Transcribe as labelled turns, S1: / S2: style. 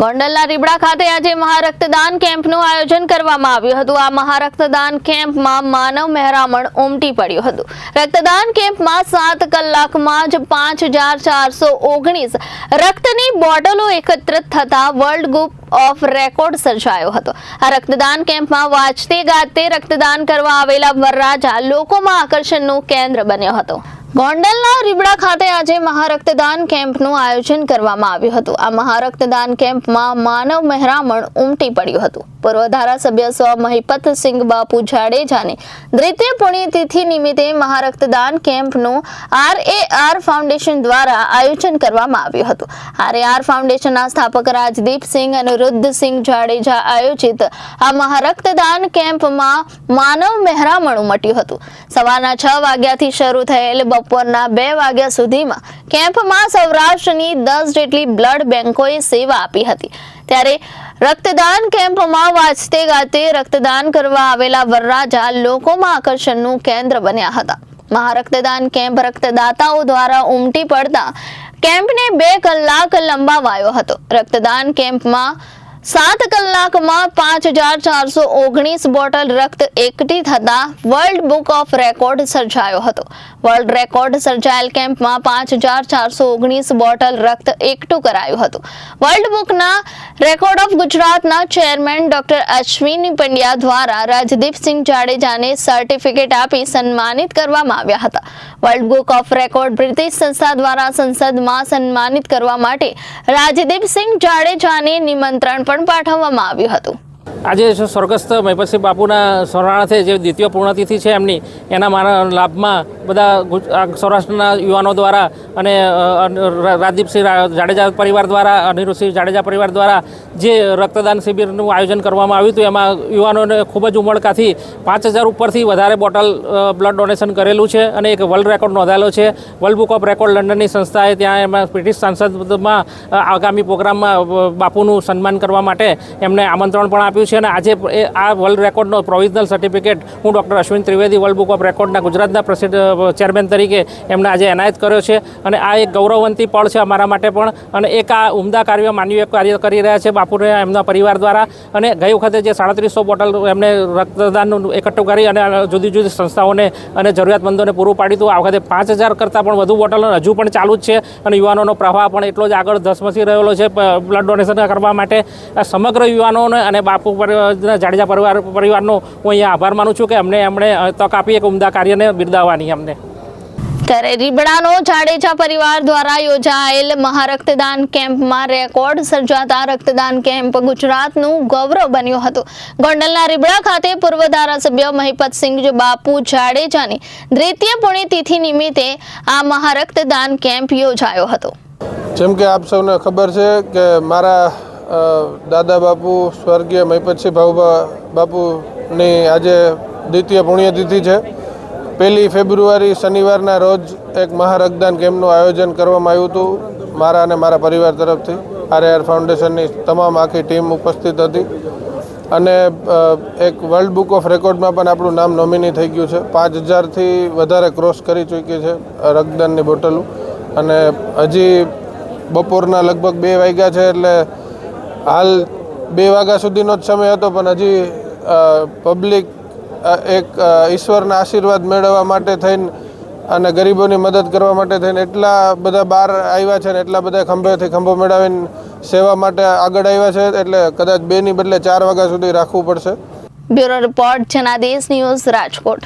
S1: ગોંડલના રીબડા ખાતે આજે મહારક્તદાન કેમ્પનું આયોજન કરવામાં આવ્યું હતું. આ મહારક્તદાન કેમ્પમાં માનવ મહેરામણ ઉમટી પડ્યું હતું. રક્તદાન કેમ્પમાં સાત કલાકમાં જ પાંચ હજાર ચારસો ઓગણીસ રક્તની બોટલો એકત્રિત થતા વર્લ્ડ ગ્રુપ ઓફ રેકોર્ડ સર્જાયો હતો. આ રક્તદાન કેમ્પમાં વાંચતે ગાતે રક્તદાન કરવા આવેલા વરરાજા લોકોમાં આકર્ષણનું કેન્દ્ર બન્યો હતો. ગોંડલના રીબડા ખાતે આજે મહારક્તદાન કેમ્પનું આયોજન કરવામાં આવ્યું હતું. આ મહારક્તદાન કેમ્પમાં માનવ મહેરામણ ઉમટી પડ્યું હતું. પૂર્વ ધારાસભ્ય સ્વ મહિપતસિંહ બાપુ જાડેજાની દ્વિતીય પુણ્યતિથિ નિમિત્તે મહારક્તદાન કેમ્પનું આર એ આર ફાઉન્ડેશન દ્વારા આયોજન કરવામાં આવ્યું હતું. આર એ આર ફાઉન્ડેશનના સ્થાપક રાજદીપસિંહ અનિરુદ્ધસિંહ જાડેજા આયોજિત આ મહારક્તદાન કેમ્પમાં માનવ મહેરામણ ઉમટ્યું હતું. સવારના છ વાગ્યાથી શરૂ થયેલ બપોરના બે વાગ્યા સુધીમાં કેમ્પમાં સૌરાષ્ટ્રની દસ જેટલી બ્લડ બેંકોએ સેવા આપી હતી. ત્યારે રક્તદાન કેમ્પમાં વાંચતે ગાતે રક્તદાન કરવા આવેલા વરરાજા લોકોમાં આકર્ષણનું કેન્દ્ર બન્યા હતા. મહારક્તદાન કેમ્પ રક્તદાતાઓ દ્વારા ઉમટી પડતા કેમ્પને બે કલાક લંબાવાયો હતો. રક્તદાન કેમ્પમાં સાત કલાકમાં પાંચ હજાર ચારસો ઓગણીસ બોટલ રક્ત એકઠી થતા વર્લ્ડ બુક ઓફ રેકોર્ડ સર્જાયો હતો. વર્લ્ડ રેકોર્ડ સર્જાયેલ કેમ્પમાં પાંચ હજાર ચારસો ઓગણીસ બોટલ રક્ત એકઠું કરાયું હતું. વર્લ્ડ બુકના રેકોર્ડ ઓફ ગુજરાતના ચેરમેન ડોક્ટર અશ્વિની પંડ્યા દ્વારા રાજદીપસિંહ જાડેજાને સર્ટિફિકેટ આપી સન્માનિત કરવામાં આવ્યા હતા. World book of record British સંસ્થા દ્વારા સંસદમાં સન્માનિત કરવા માટે રાજદીપસિંહ જાડેજાને નિમંત્રણ પણ પાઠવવામાં આવ્યું હતું.
S2: આજે સ્વર્ગસ્થ મહેપતસિંહ બાપુના સ્મરણાર્થે જે દ્વિતીય પૂર્ણતિથિ છે એમની, એના મારા લાભમાં બધા સૌરાષ્ટ્રના યુવાનો દ્વારા અને રાજદીપસિંહ જાડેજા પરિવાર દ્વારા, અનિરુદ્ધસિંહ જાડેજા પરિવાર દ્વારા જે રક્તદાન શિબિરનું આયોજન કરવામાં આવ્યું હતું, એમાં યુવાનોને ખૂબ જ ઉમળકાથી પાંચ હજાર ઉપરથી વધારે બોટલ બ્લડ ડોનેશન કરેલું છે અને એક વર્લ્ડ રેકોર્ડ નોંધાયેલો છે. વર્લ્ડ બુક ઓફ રેકોર્ડ લંડનની સંસ્થાએ ત્યાં એમાં બ્રિટિશ સાંસદમાં આગામી પ્રોગ્રામમાં બાપુનું સન્માન કરવા માટે એમને આમંત્રણ પણ આપ્યું છે અને આજે એ આ વર્લ્ડ રેકોર્ડનો પ્રોવિઝનલ સર્ટિફિકેટ હું doctor Ashwin Trivedi world book of રેકોર્ડના ગુજરાતના પ્રસિદ્ધ ચેરમેન તરીકે એમને આજે એનાયત કર્યો છે. અને આ એક ગૌરવવંતી પળ છે અમારા માટે પણ. અને એક આ ઉમદા કાર્ય માનવીય કાર્ય કરી રહ્યા છે બાપુને એમના પરિવાર દ્વારા. અને ગઈ વખતે જે સાડત્રીસો બોટલ એમને રક્તદાનનું એકઠું કરી અને જુદી જુદી સંસ્થાઓને અને જરૂરિયાતમંદોને પૂરું પાડ્યું હતું. આ વખતે પાંચ હજાર કરતાં પણ વધુ બોટલ હજુ પણ ચાલુ જ છે. અને યુવાનોનો પ્રવાહ પણ એટલો જ આગળ ધસમસી રહેલો છે. બ્લડ ડોનેશન કરવા માટે. આ સમગ્ર યુવાનોને અને બાપુ પરિવારના જાડેજા પરિવાર પરિવારનો હું અહીંયા આભાર માનું છું કે અમને એમણે તક આપી એક ઉમદા કાર્યને બિરદાવવાની અમને.
S1: ત્યારે રીબડાનો જાડેજા પરિવાર દ્વારા યોજાયેલ મહારક્તદાન કેમ્પમાં રેકોર્ડ સર્જાતા રક્તદાન કેમ્પ ગુજરાતનું ગૌરવ બન્યું હતું. ગોંડલના રીબડા ખાતે પૂર્વ ધારાસભ્ય મહિપતસિંહ બાપુ જાડેજાની દ્વિતીય પુણ્યતિથિ નિમિત્તે આ મહારક્તદાન કેમ્પ યોજાયો હતો.
S3: જેમ કે આપ સૌને ખબર છે કે મારા દાદા બાપુ, સ્વર્ગીય મહિપતસિંહ ભાઉભા બાપુની આજે દ્વિતીય પુણ્યતિથિ છે. પહેલી ફેબ્રુઆરી શનિવારના રોજ એક મહારક્તદાન કેમ્પનું આયોજન કરવામાં આવ્યું હતું મારા અને મારા પરિવાર તરફથી. આરએઆર ફાઉન્ડેશનની તમામ આખી ટીમ ઉપસ્થિત હતી. અને એક વર્લ્ડ બુક ઓફ રેકોર્ડમાં પણ આપણું નામ નોમિની થઈ ગયું છે. પાંચ હજારથી વધારે ક્રોસ કરી ચૂકી છે રક્તદાનની બોટલો. અને હજી બપોરના લગભગ બે વાગ્યા છે એટલે હાલ બે વાગ્યા સુધીનો જ સમય હતો, પણ હજી પબ્લિક એક ઈશ્વરના આશીર્વાદ મેળવવા માટે થઈને અને ગરીબોની મદદ કરવા માટે થઈને એટલા બધા બહાર આવ્યા છે ને એટલા બધા ખંભેથી ખંભો મેળવીને સેવા માટે આગળ આવ્યા છે, એટલે કદાચ બેની બદલે ચાર વાગ્યા સુધી રાખવું પડશે.
S1: Bureau report, Janadesh news Rajkot.